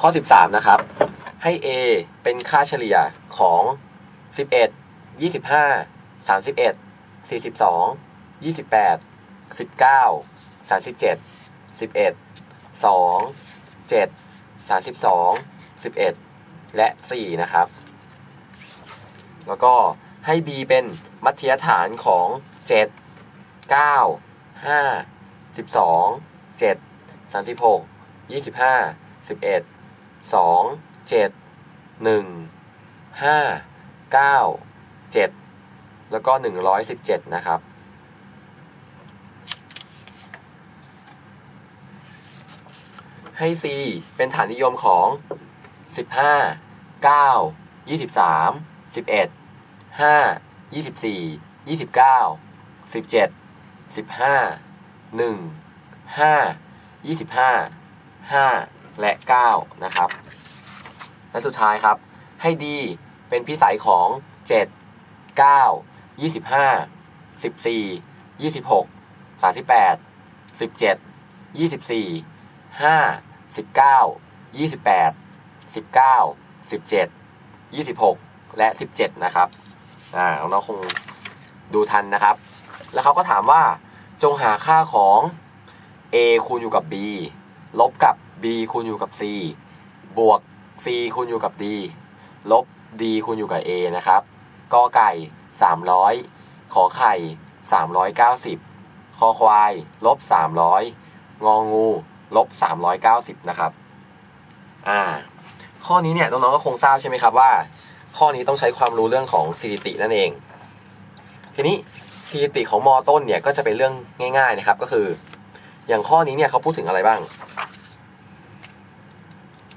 ข้อ 13 นะครับ ให้ A เป็นค่าเฉลี่ยของ 11 25 31 42 28 19 37 11 2 7 32 11 และ 4 นะครับ แล้วก็ให้ B เป็นมัธยฐานของ 7 9 5 12 7 36 25 11 2 7 1 5 9 7แล้วก็117นะครับ ให้ C เป็นฐานนิยมของ15 9 23 11 5 24 29 17 15 1 5 25 5 และ 9 นะครับ และสุดท้ายครับ ให้ดีเป็นพิสัยของ 7 9 25 14 26 38 17 24 5 19 28 19 17 26 และ 17 นะครับอ่าน้องๆคงดูทันนะครับ แล้วเขาก็ถามว่าจงหาค่าของ a คูณอยู่กับ b ลบกับ b คูณอยู่กับ c บวก c คูณอยู่กับ d ลบ d คูณอยู่กับ a นะครับกอไก่ 300 ขอไข่ 390 คอควาย ลบ 300 งองู ลบ 390 นะครับ อ่า ข้อนี้เนี่ยน้องๆก็คงทราบใช่ไหมครับว่า ข้อนี้ต้องใช้ความรู้เรื่องของสถิตินั่นเอง ทีนี้สถิติของมอต้นเนี่ยก็จะเป็นเรื่องง่าย ๆนะครับ ก็คือ อย่างข้อนี้เนี่ยเขาพูดถึงอะไรบ้าง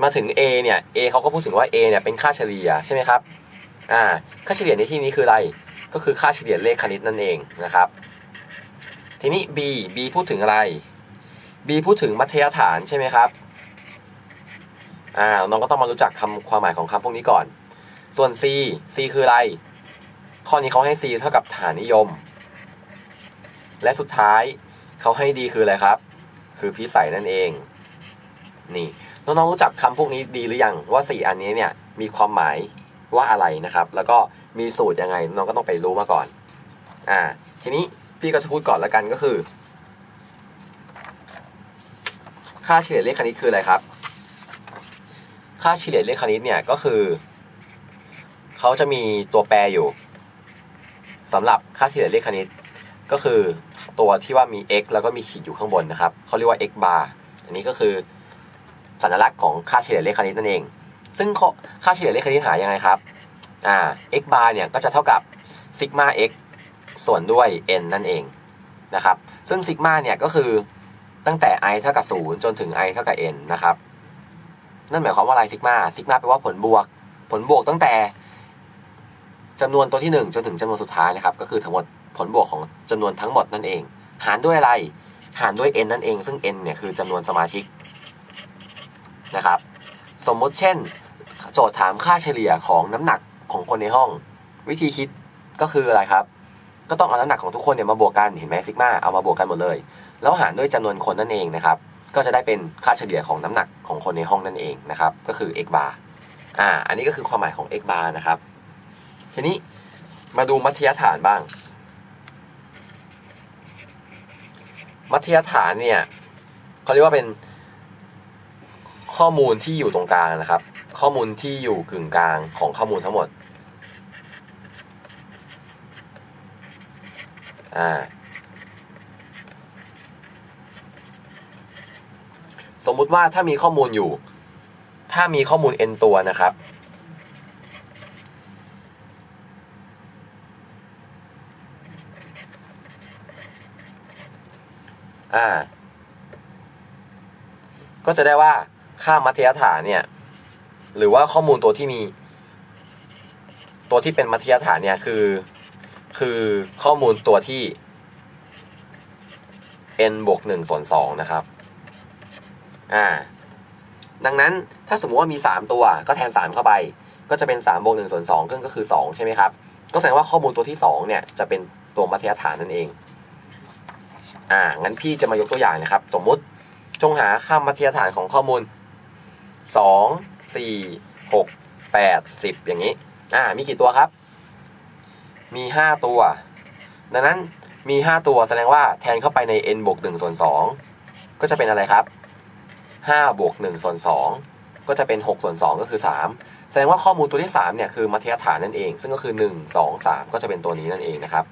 มาถึง A เนี่ย A เขาก็พูดถึงว่า A เนี่ยเป็นค่าเฉลี่ยใช่ไหมครับอ่าค่าเฉลี่ยในที่นี้คืออะไร ก็คือค่าเฉลี่ยเลขคณิตนั่นเองนะครับ ทีนี้ B B พูดถึงอะไร B พูดถึงมัธยฐานใช่ไหมครับอ่าน้องก็ต้องมารู้จักคำความหมายของคำพวกนี้ก่อน ส่วน C C คืออะไร ข้อนี้เขาให้ C เท่ากับฐานนิยม และสุดท้ายเขาให้ D คืออะไรครับ คือพิสัยนั่นเอง นี่ น้องๆรู้จักคำพวกนี้ดีหรือยังว่า 4 อันนี้เนี่ยมีความหมายว่าอะไรนะครับ แล้วก็มีสูตรยังไงน้องก็ต้องไปรู้มาก่อนอ่าทีนี้พี่ก็จะพูดก่อนแล้วกันก็คือ ค่าเฉลี่ยเลขคณิตคืออะไรครับ ค่าเฉลี่ยเลขคณิตเนี่ยก็คือเขาจะมีตัวแปรอยู่สำหรับค่าเฉลี่ยเลขคณิต ก็คือตัวที่ว่ามี x แล้วก็มีขีดอยู่ข้างบนนะครับเขาเรียกว่า x bar อันนี้ก็คือ สัญลักษณ์ของค่าเฉลี่ยเลขคณิตนั่นเอง ซึ่งค่าเฉลี่ยเลขคณิตหายังไงครับอ่า x bar เนี่ยก็จะเท่ากับซิกมา x ส่วนด้วย n นั่นเองนะครับ ซึ่งซิกมาเนี่ยก็คือตั้งแต่ i เท่ากับ 0 จนถึง i เท่ากับ n นะครับ นั่นหมายความว่าอะไรซิกมาซิกมาแปลว่าผลบวก ผลบวกตั้งแต่จำนวนตัวที่ 1 จนถึงจำนวนสุดท้ายนะครับ ก็คือทั้งหมดผลบวกของจำนวนทั้งหมดนั่นเอง หารด้วยอะไร หารด้วย n นั่นเอง ซึ่ง n เนี่ยคือจำนวนสมาชิก นะครับ สมมติเช่น โจทย์ถามค่าเฉลี่ยของน้ำหนักของคนในห้อง วิธีคิดก็คืออะไรครับ ก็ต้องเอาน้ำหนักของทุกคนเนี่ยมาบวกกันเห็นไหมซิกมาเอามาบวกกันหมดเลย แล้วหารด้วยจำนวนคนนั่นเองนะครับ ก็จะได้เป็นค่าเฉลี่ยของน้ำหนักของคนในห้องนั่นเองนะครับ ก็คือ x bar อ่า อันนี้ก็คือความหมายของ x bar นะครับ ทีนี้มาดูมัธยฐานบ้าง มัธยฐานเนี่ยเขาเรียกว่าเป็น ข้อมูลที่อยู่ตรงกลางนะครับ ข้อมูลที่อยู่กึ่งกลางของข้อมูลทั้งหมดอ่าสมมุติว่าถ้ามีข้อมูลอยู่ ถ้ามีข้อมูล n ตัวนะครับ อ่า ก็จะได้ว่า ค่ามัธยฐานเนี่ย หรือว่าข้อมูลตัวที่มี ตัวที่เป็นมัธยฐานเนี่ยคือ คือข้อมูลตัวที่ n บวก1ส่วน2นะครับ อ่า ดังนั้นถ้าสมมติว่ามี3ตัว ก็แทน3เข้าไป ก็จะเป็น3บวก1ส่วน2ซึ่งก็คือ2ใช่ไหมครับ ก็แสดงว่าข้อมูลตัวที่2เนี่ยจะเป็นตัวมัธยฐานนั่นเอง อ่า งั้นพี่จะมายกตัวอย่างนะครับ สมมุติจงหาค่ามัธยฐานของข้อมูล สองสี่หกแปดสิบอย่างนี้ อ่า มีกี่ตัวครับ มีห้าตัว ดังนั้นมีห้าตัวแสดงว่าแทนเข้าไปใน n บวกหนึ่งส่วนสองก็จะเป็นอะไรครับห้าบวกหนึ่งส่วนสองก็จะเป็นหกส่วนสองก็คือสามแสดงว่าข้อมูลตัวที่สามเนี่ยคือมัธยฐานนั่นเอง ซึ่งก็คือหนึ่งสองสามก็จะเป็นตัวนี้นั่นเองนะครับ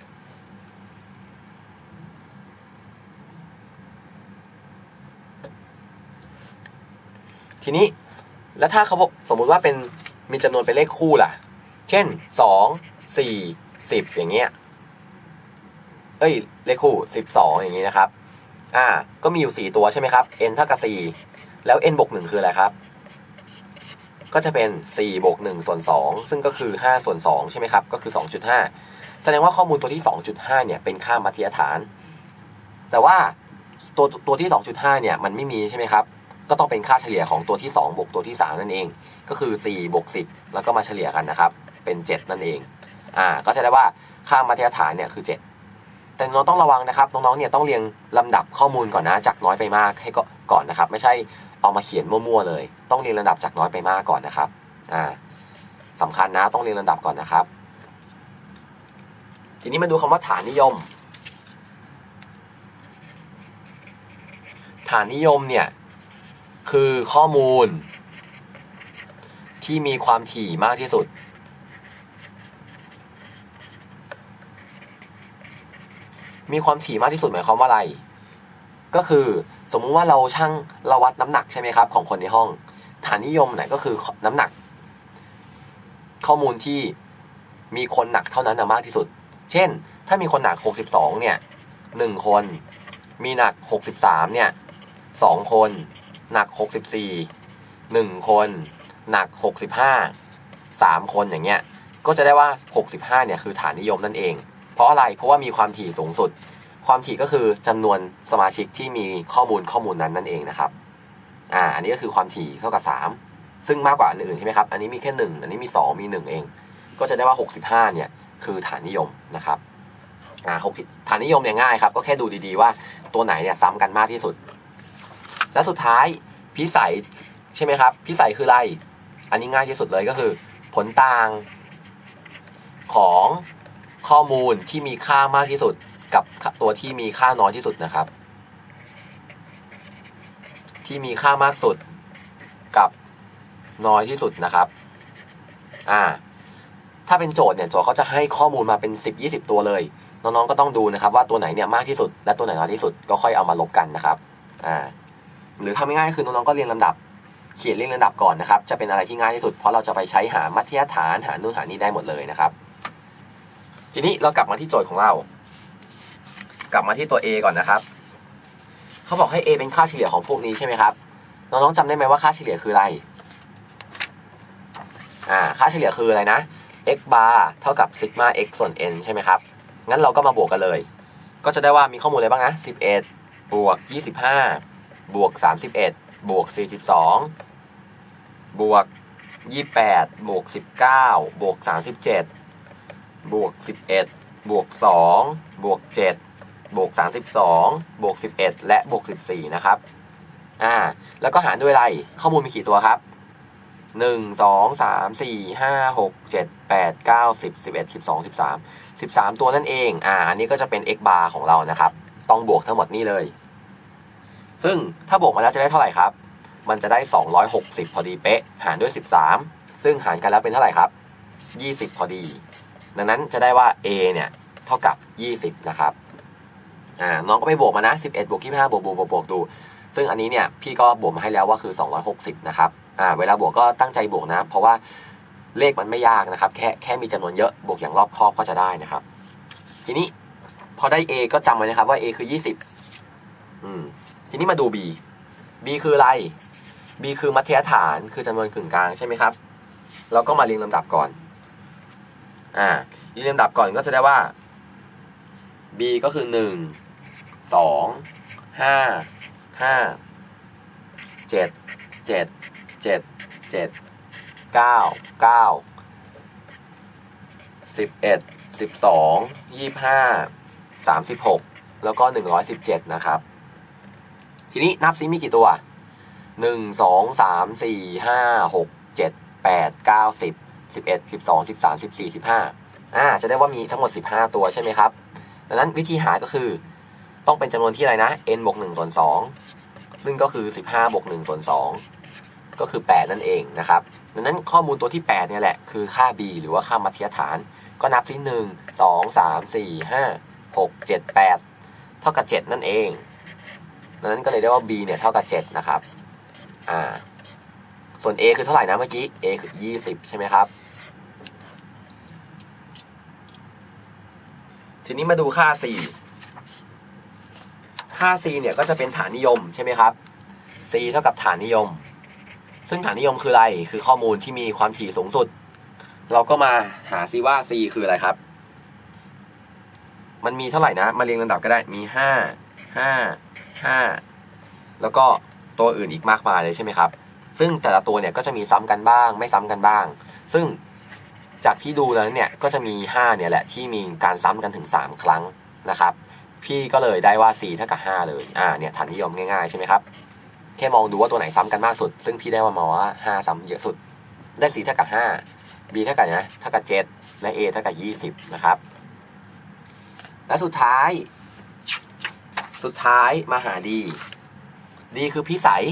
ทีนี้ แล้วถ้าเขาบอกสมมุติว่าเป็นมีจำนวนเป็นเลขคู่ล่ะ เช่นสองสี่สิบอย่างเงี้ย เอ้ย เลขคู่สิบสองอย่างงี้นะครับ อ่า ก็มีอยู่สี่ตัวใช่ไหมครับ n เท่ากับสี่แล้ว n บวกหนึ่งคืออะไรครับ ก็จะเป็นสี่บวกหนึ่งส่วนสองซึ่งก็คือห้าส่วนสองใช่ไหมครับ ก็คือสองจุดห้าแสดงว่าข้อมูลตัวที่สองจุดห้าเนี่ยเป็นค่ามัธยฐาน แต่ว่าตัวตัวที่สองจุดห้าเนี่ยมันไม่มีใช่ไหมครับ ก็ต้องเป็นค่าเฉลี่ยของตัวที่ 2 บวกตัวที่ 3 นั่นเอง ก็คือ 4 บวก 10 แล้วก็มาเฉลี่ยกันนะครับ เป็น 7 นั่นเอง อ่า ก็จะได้ว่าค่ามาตรฐานเนี่ยคือ 7 แต่น้องต้องระวังนะครับ น้องๆ เนี่ยต้องเรียงลำดับข้อมูลก่อนนะ จากน้อยไปมากให้ก่อนนะครับ ไม่ใช่เอามาเขียนมั่วๆ เลย ต้องเรียงลำดับจากน้อยไปมากก่อนนะครับ อ่าสำคัญนะ ต้องเรียงลำดับก่อนนะครับ ทีนี้มาดูคำว่าฐานนิยม ฐานนิยมเนี่ย คือข้อมูล ที่มีความถี่มากที่สุด มีความถี่มากที่สุดหมายความว่าอะไร ก็คือสมมุติว่าเราช่างเราวัดน้ำหนักใช่ไหมครับ ของคนในห้อง ฐานนิยมเนี่ยก็คือน้ำหนัก ข้อมูลที่มีคนหนักเท่านั้นมากที่สุด เช่น ถ้ามีคนหนัก 62 เนี่ย 1 คน มีหนัก 63 เนี่ย 2 คน หนัก 64 1 คน หนัก 65 3 คนอย่างเงี้ย ก็จะได้ว่า 65 เนี่ยคือฐานนิยมนั่นเอง เพราะอะไร เพราะว่ามีความถี่สูงสุด ความถี่ก็คือจำนวนสมาชิกที่มีข้อมูลข้อมูลนั้นนั่นเองนะครับ อ่า อันนี้ก็คือความถี่เท่ากับ 3 ซึ่งมากกว่าอันอื่นใช่ไหมครับ อันนี้มีแค่ 1 อันนี้มี 2 มี 1 เอง ก็จะได้ว่า 65 เนี่ยคือฐานนิยมนะครับ อ่าฐานนิยมเนี่ยง่ายครับ ก็แค่ดูดีๆว่าตัวไหนเนี่ยซ้ำกันมากที่สุด และสุดท้ายพิสัยใช่ไหมครับ พิสัยคืออะไร อันนี้ง่ายที่สุดเลยก็คือ ผลต่างของข้อมูลที่มีค่ามากที่สุดกับตัวที่มีค่าน้อยที่สุดนะครับ ที่มีค่ามากสุดกับน้อยที่สุดนะครับอ่าถ้าเป็นโจทย์เนี่ยโจทย์เขาจะให้ข้อมูลมาเป็น 10 20 ตัวเลย น้องๆก็ต้องดูนะครับ ว่าตัวไหนเนี่ยมากที่สุด และตัวไหนน้อยที่สุดก็ค่อยเอามาลบกันนะครับอ่า หรือทำง่ายๆคือน้องๆก็เรียงลำดับ เขียนเรียงลำดับก่อนนะครับ จะเป็นอะไรที่ง่ายที่สุด เพราะเราจะไปใช้หามัธยฐานหานู่นหานี่ได้หมดเลยนะครับ ทีนี้เรากลับมาที่โจทย์ของเรา กลับมาที่ตัว A ก่อนนะครับเขาบอกให้ A เป็นค่าเฉลี่ยของพวกนี้ใช่ไหมครับน้องๆจำได้ไหมว่าค่าเฉลี่ยคืออะไรอ่าค่าเฉลี่ยคืออะไรนะ x bar เท่ากับซิกมา x ส่วน n ใช่ไหมครับ งั้นเราก็มาบวกกันเลย ก็จะได้ว่ามีข้อมูลอะไรบ้างนะ 11 บวก 25 บวก 31 บวก 42 บวก 28 บวก 19 บวก 37 บวก 11 บวก 2 บวก 7 บวก 32 บวก 11 และบวก 14 นะครับ อ่า แล้วก็หารด้วยอะไร ข้อมูลมีกี่ตัวครับ1 2 3 4 5 6 7 8 9 10 11 12 13 13ตัวนั่นเอง อ่า อันนี้ก็จะเป็น x bar ของเรานะครับ ต้องบวกทั้งหมดนี่เลย ซึ่งถ้าบวกมาแล้วจะได้เท่าไหร่ครับ มันจะได้ 260 พอดีเป๊ะ หารด้วย 13 ซึ่งหารกันแล้วเป็นเท่าไหร่ครับ 20 พอดี ดังนั้นจะได้ว่า a เนี่ยเท่ากับ 20 นะครับอ่าน้องก็ไปบวกมานะ 11 บวก 25 บวกบวกบวกบวกดู ซึ่งอันนี้เนี่ยพี่ก็บวกมาให้แล้วว่าคือ 260 นะครับอ่าเวลาบวกก็ตั้งใจบวกนะ เพราะว่าเลขมันไม่ยากนะครับ แค่แค่มีจำนวนเยอะบวกอย่างรอบคอบก็จะได้นะครับ ทีนี้พอได้ a ก็จำไว้นะครับว่า a คือ 20อืม ทีนี้มาดู b b คืออะไร b คือมัธยฐานคือจำนวนกึ่งกลางใช่ไหมครับเราก็มาเรียงลำดับก่อนอ่าเรียงลำดับก่อนก็จะได้ว่า b ก็คือหนึ่งสองห้าห้าเจ็ดเจ็ดเจ็ดเจ็ดเก้าเก้าสิบเอ็ดสิบสองยี่ห้าสามสิบหกแล้วก็หนึ่งร้อยสิบเจ็ดนะครับ ทีนี้นับซิมีกี่ตัวหนึ่งสองสามสี่ห้าหกเจ็ดแปดเก้าสิบสิบเอ็ดสิบสองสิบสามสิบสี่สิบห้าอ่าจะได้ว่ามีทั้งหมดสิบห้าตัวใช่ไหมครับ ดังนั้นวิธีหาก็คือต้องเป็นจำนวนที่อะไรนะ n บวกหนึ่งส่วนสองซึ่งก็คือสิบห้าบวกหนึ่งส่วนสองก็คือแปดนั่นเองนะครับ ดังนั้นข้อมูลตัวที่แปดเนี่ยแหละคือค่า b หรือว่าค่ามัธยฐาน ก็นับที่หนึ่งสองสามสี่ห้าหกเจ็ดแปดเท่ากับเจ็ดนั่นเอง ดังนั้นก็เลยได้ว่า b เนี่ยเท่ากับเจ็ดนะครับ อ่า ส่วน a คือเท่าไหร่นะเมื่อกี้ a คือยี่สิบใช่ไหมครับ ทีนี้มาดูค่า c ค่า c เนี่ยก็จะเป็นฐานนิยมใช่ไหมครับ c เท่ากับฐานนิยม ซึ่งฐานนิยมคืออะไร คือข้อมูลที่มีความถี่สูงสุด เราก็มาหาซิว่า c คืออะไรครับ มันมีเท่าไหร่นะ มาเรียงลำดับก็ได้ มีห้า ห้าแล้วก็ตัวอื่นอีกมากมายเลยใช่ไหมครับ ซึ่งแต่ละตัวเนี่ยก็จะมีซ้ำกันบ้าง ไม่ซ้ำกันบ้าง ซึ่งจากที่ดูแล้วเนี่ยก็จะมี 5 เนี่ยแหละที่มีการซ้ำกันถึง 3 ครั้งนะครับ พี่ก็เลยได้ว่า 4 เท่ากับ 5 เลย อ่า เนี่ยฐานนิยมง่ายๆใช่ไหมครับ แค่มองดูว่าตัวไหนซ้ำกันมากสุด ซึ่งพี่ได้ว่ามาว่า 5 ซ้ำเยอะสุด ได้4เท่ากับ 5 B เท่ากับนะเท่ากับ 7 และ A เท่ากับ 20 นะครับ และสุดท้าย สุดท้ายมาหา D D คือพิสัย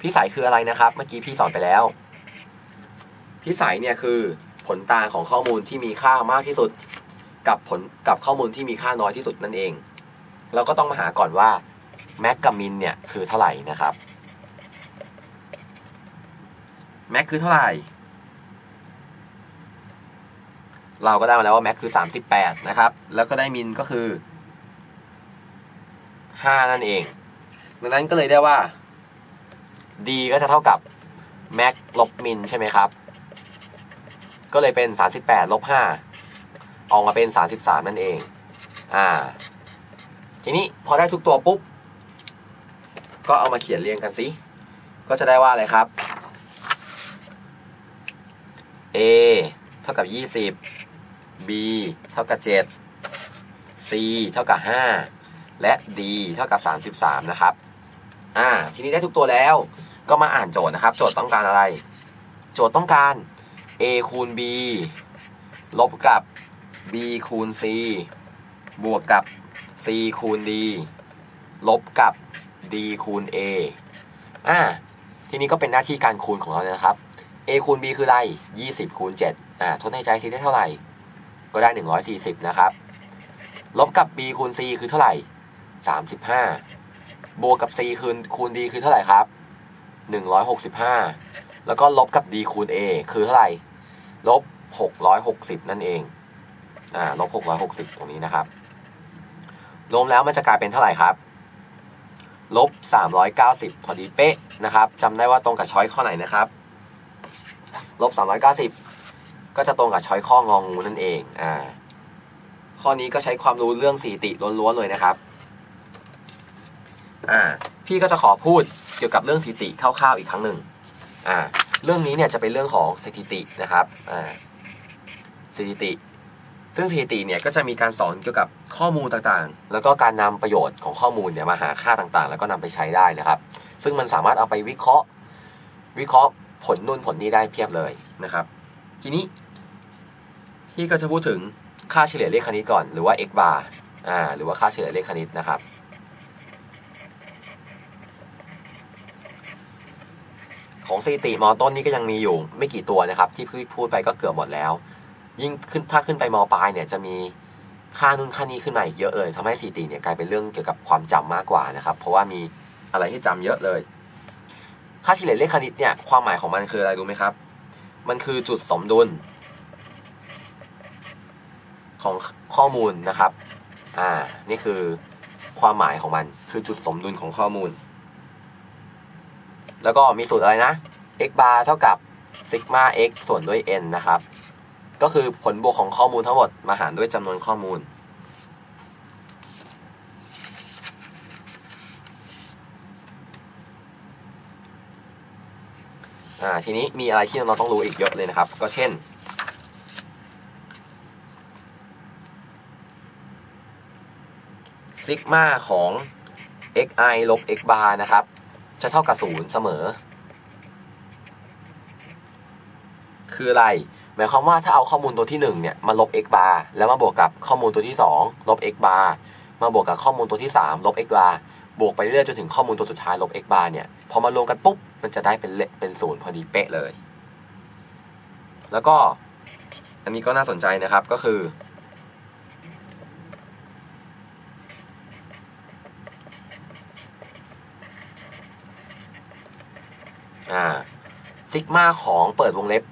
พิสัยคืออะไรนะครับ เมื่อกี้พี่สอนไปแล้ว พิสัยเนี่ยคือผลต่างของข้อมูลที่มีค่ามากที่สุด กับผลกับข้อมูลที่มีค่าน้อยที่สุดนั่นเอง เราก็ต้องมาหาก่อนว่าแม็กกับมินเนี่ยคือเท่าไหร่นะครับแม็กคือเท่าไหร่ เราก็ได้มาแล้วว่าแม็กคือ 38 นะครับ แล้วก็ได้มินก็คือ 5 นั่นเอง ดังนั้นก็เลยได้ว่า d ก็จะเท่ากับ max ลบ min ใช่ไหมครับ ก็เลยเป็น 38ลบ5ออกมาเป็น 33 นั่นเอง อ่า ทีนี้พอได้ทุกตัวปุ๊บ ก็เอามาเขียนเรียงกันสิ ก็จะได้ว่าอะไรครับ a เท่ากับ 20 b เท่ากับ 7 c เท่ากับ 5 และ d เท่ากับ 33 นะครับ อ่า ทีนี้ได้ทุกตัวแล้ว ก็มาอ่านโจทย์นะครับ โจทย์ต้องการอะไร โจทย์ต้องการ a คูณ b ลบกับ b คูณ c บวกกับ c คูณ d ลบกับ d คูณ a อ่า ทีนี้ก็เป็นหน้าที่การคูณของเราเลยนะครับ a คูณ b คืออะไร 20 คูณ 7 อ่า ทดในใจ c ได้เท่าไหร่ ก็ได้ 140 นะครับ ลบกับ b คูณ c คือเท่าไหร่ 35 บวกกับ c คูณคูณ d คือเท่าไหร่ครับ 165 แล้วก็ลบกับ d คูณ a คือเท่าไหร่ลบ 660 นั่นเอง อ่า ลบ 660 ตรงนี้นะครับ รวมแล้วมันจะกลายเป็นเท่าไหร่ครับ ลบ 390 พอดีเป๊ะนะครับจำได้ว่าตรงกับช้อยข้อไหนนะครับ ลบ 390 ก็จะตรงกับช้อยข้ององูนั่นเอง อ่า ข้อนี้ก็ใช้ความรู้เรื่องสีติล้วนๆเลยนะครับ อ่าพี่ก็จะขอพูดเกี่ยวกับเรื่องสถิติคร่าวๆอีกครั้งหนึ่งอ่าเรื่องนี้เนี่ยจะเป็นเรื่องของสถิตินะครับอ่าสถิติ ซึ่งสถิติเนี่ยก็จะมีการสอนเกี่ยวกับข้อมูลต่างๆ แล้วก็การนำประโยชน์ของข้อมูลเนี่ยมาหาค่าต่างๆ แล้วก็นำไปใช้ได้นะครับ ซึ่งมันสามารถเอาไปวิเคราะห์ วิเคราะห์ผลนู่นผลนี้ได้เพียบเลยนะครับ ทีนี้พี่ก็จะพูดถึงค่าเฉลี่ยเลขคณิตก่อน หรือว่า x bar อ่าหรือว่าค่าเฉลี่ยเลขคณิตนะครับ ของสถิติมอต้นนี่ก็ยังมีอยู่ไม่กี่ตัวนะครับ ที่พี่พูดไปก็เกือบหมดแล้ว ยิ่งขึ้นถ้าขึ้นไปมอปลายเนี่ยจะมีค่านู่นค่านี้ขึ้นมาอีกเยอะเลยทำให้สถิติเนี่ยกลายเป็นเรื่องเกี่ยวกับความจำมากกว่านะครับ เพราะว่ามีอะไรให้จำเยอะเลย ค่าเฉลี่ยเลขคณิตเนี่ยความหมายของมันคืออะไรรู้ไหมครับ มันคือจุดสมดุล ของข้อมูลนะครับอ่านี่คือความหมายของมันคือจุดสมดุลของข้อมูล แล้วก็มีสูตรอะไรนะ x bar เท่ากับซิกมา x ส่วนด้วย n นะครับ ก็คือผลบวกของข้อมูลทั้งหมดมาหารด้วยจำนวนข้อมูลอ่าทีนี้มีอะไรที่เราต้องรู้อีกเยอะเลยนะครับ ก็เช่น ซิกมาของ xi ลบ x bar นะครับ จะเท่ากับศูนย์เสมอ คืออะไร หมายความว่าถ้าเอาข้อมูลตัวที่ 1 เนี่ยมาลบ x bar แล้วมาบวกกับข้อมูลตัวที่ 2 ลบ x bar มาบวกกับข้อมูลตัวที่ 3 ลบ x bar บวกไปเรื่อยจนถึงข้อมูลตัวสุดท้ายลบ x bar เนี่ย พอมารวมกันปุ๊บ มันจะได้เป็นเลเป็นศูนย์พอดีเป๊ะเลย แล้วก็อันนี้ก็น่าสนใจนะครับก็คือ อ่าซิกมาของเปิดวงเล็บ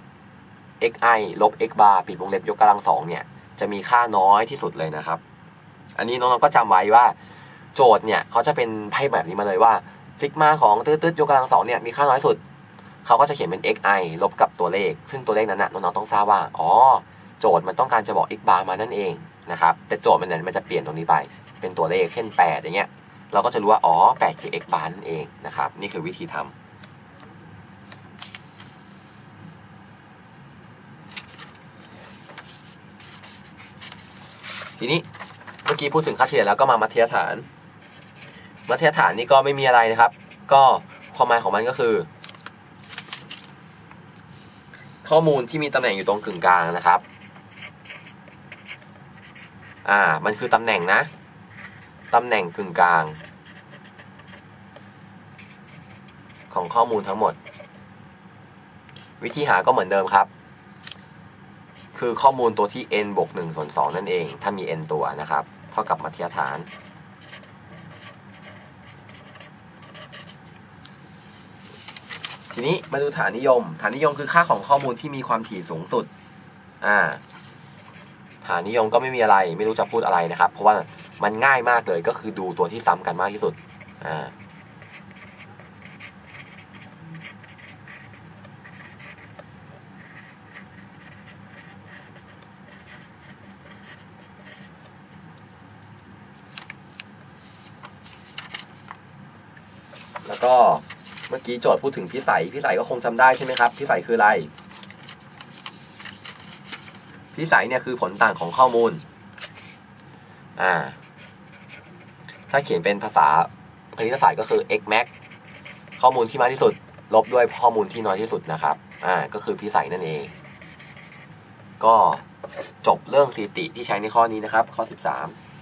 xi ลบ x bar ปิดวงเล็บยกกำลังสองเนี่ย จะมีค่าน้อยที่สุดเลยนะครับ อันนี้น้องๆก็จำไว้ว่า โจทย์เนี่ยเขาจะเป็นไพ่แบบนี้มาเลยว่าซิกมาของตืดๆยกกำลังสองเนี่ยมีค่าน้อยสุดเขาก็จะเขียนเป็น xi ลบกับตัวเลข ซึ่งตัวเลขนั้นนะน้องๆต้องทราบว่าอ๋อโจทย์มันต้องการจะบอก x bar มานั่นเองนะครับแต่โจทย์มันเนี่ยมันจะเปลี่ยนตรงนี้ไป เป็นตัวเลขเช่น 8 อย่างเงี้ยเราก็จะรู้ว่าอ๋อ8คือ x bar นั่นเองนะครับนี่คือวิธีทำ ทีนี้เมื่อกี้พูดถึงค่าเฉลี่ยแล้วก็มามัธยฐาน มัธยฐานนี่ก็ไม่มีอะไรนะครับ ก็ความหมายของมันก็คือ ข้อมูลที่มีตำแหน่งอยู่ตรงกึ่งกลางนะครับ อ่า มันคือตำแหน่งนะตำแหน่งกึ่งกลาง ของข้อมูลทั้งหมด วิธีหาก็เหมือนเดิมครับ คือข้อมูลตัวที่ n บวก1ส่วน2นั่นเอง ถ้ามี n ตัวนะครับ เท่ากับมัธยฐาน ทีนี้มาดูฐานนิยม ฐานนิยมคือค่าของข้อมูลที่มีความถี่สูงสุด อ่า ฐานนิยมก็ไม่มีอะไร ไม่รู้จะพูดอะไรนะครับ เพราะว่ามันง่ายมากเลยก็คือดูตัวที่ซ้ำกันมากที่สุด อ่า ก็เมื่อกี้โจทย์พูดถึงพิสัยพิสัยก็คงจำได้ใช่ไหมครับพิสัยคืออะไรพิสัยเนี่ยคือผลต่างของข้อมูลอ่าถ้าเขียนเป็นภาษาคณิตศาสตร์ก็คือ x max ข้อมูลที่มากที่สุด ลบด้วยข้อมูลที่น้อยที่สุดนะครับอ่าก็คือพิสัยนั่นเอง ก็จบเรื่องสถิติที่ใช้ในข้อนี้นะครับ ข้อ 13